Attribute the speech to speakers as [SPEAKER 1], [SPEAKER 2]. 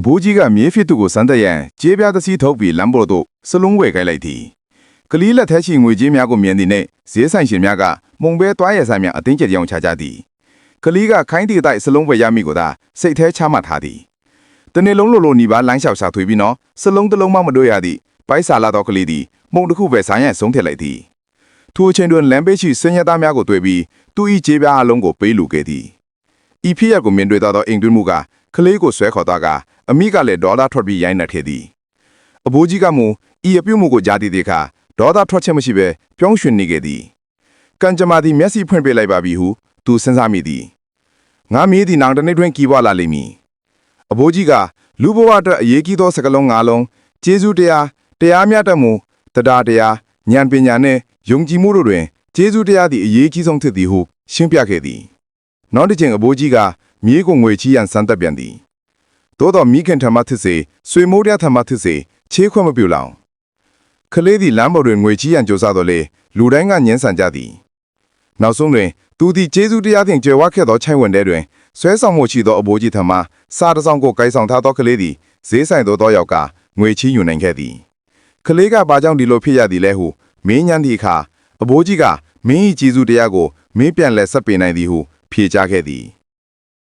[SPEAKER 1] အဘိုးကြီးကမြေးဖြစ်သူကိုစမ်းသက်ရန်ကြေးပြားသစီးထုတ်ပြီးလမ်းပေါ်သို့စလုံးဝယ်ခိုင်းလိုက်သည်ကလေးလက်ထဲရှိငွေကြေးများကိုမြင်သည်နှင့်ဈေးဆိုင်ရှင်များကမုံပဲသွားရဆိုင်များအတင်းကျပ်ကြောင်ချကြသည်ကလေးကခိုင်းတီတိုက်စလုံးဝယ်ရမည်ကိုသာစိတ်แท้ချမှတ်ထားသည်တနေ့လုံးလိုလိုနီပါလမ်းလျှောက်ရှာထွေပြီးနော်စလုံးတစ်လုံးမှမတွေ့ရသည့်ပိုက်စာလာသောကလေးသည်မုံတစ်ခုပဲဆိုင်ရန်ဆုံးထည့်လိုက်သည်ထိုအချိန်တွင်လမ်းဘေးရှိစင်ရသားများကိုတွေ့ပြီးသူ၏ကြေးပြားအလုံးကိုပေးလူခဲ့သည် ဤဖြစ်ရပ်ကိုမြင်တွေ့သောအိမ်တွင်းမှုကကလေးကိုဆွဲခေါ်သွားကအမိကလည်းဒေါသထွက်ပြီးရိုင်းနှက်ခဲ့သည်အဘိုးကြီးကမူဤအပြုတ်မှုကိုကြားသိတဲ့အခါဒေါသထွက်ချက်မရှိဘဲပြောင်းရွှင်နေခဲ့သည်ကံကြမ္မာသည်မျက်စိဖွင့်ပေးလိုက်ပါပြီဟုသူစဉ်းစားမိသည်ငါမည်သည်နောင်တစ်နေ့တွင်ကြီးပွားလာလိမ့်မည်အဘိုးကြီးကလူဘဝအတွက်အရေးကြီးသောစကားလုံး၅လုံးကျေးဇူးတရားတရားမျှတမှုတရားတရားဉာဏ်ပညာနှင့်ယုံကြည်မှုတို့တွင်ကျေးဇူးတရားသည်အရေးကြီးဆုံးဖြစ်သည်ဟုရှင်းပြခဲ့သည် နောက်တစ်ချိန်အဘိုးကြီးကမြေးကိုငွေချီးရန်စမ်းသက်ပြန်သည်သို့တော်မိခင်ထမဖြစ်စေဆွေမိုးရထမဖြစ်စေချေးခွင့်မပြုလောင်ကလေးသည်လမ်းပေါ်တွင်ငွေချီးရန်ကြိုးစားတော်လေလူတိုင်းကညှင်းဆန်ကြသည်နောက်ဆုံးတွင်သူသည်ကျေးဇူးတရားဖြင့်ကြွယ်ဝခဲ့သောချိုင်ဝင်တဲတွင်ဆွဲဆောင်မှုရှိသောအဘိုးကြီးထမစားတစ်စောင်းကိုကိုင်ဆောင်ထားသောကလေးသည်ဈေးဆိုင်သို့သောရောက်ကငွေချီးယူနိုင်ခဲ့သည်ကလေးကဘာကြောင့်ဒီလိုဖြစ်ရသည်လဲဟုမင်းညံသည့်အခါအဘိုးကြီးကမင်း၏ကျေးဇူးတရားကိုမင်းပြန်လဲဆက်ပေးနိုင်သည်ဟု ဖြေကြားခဲ့သည်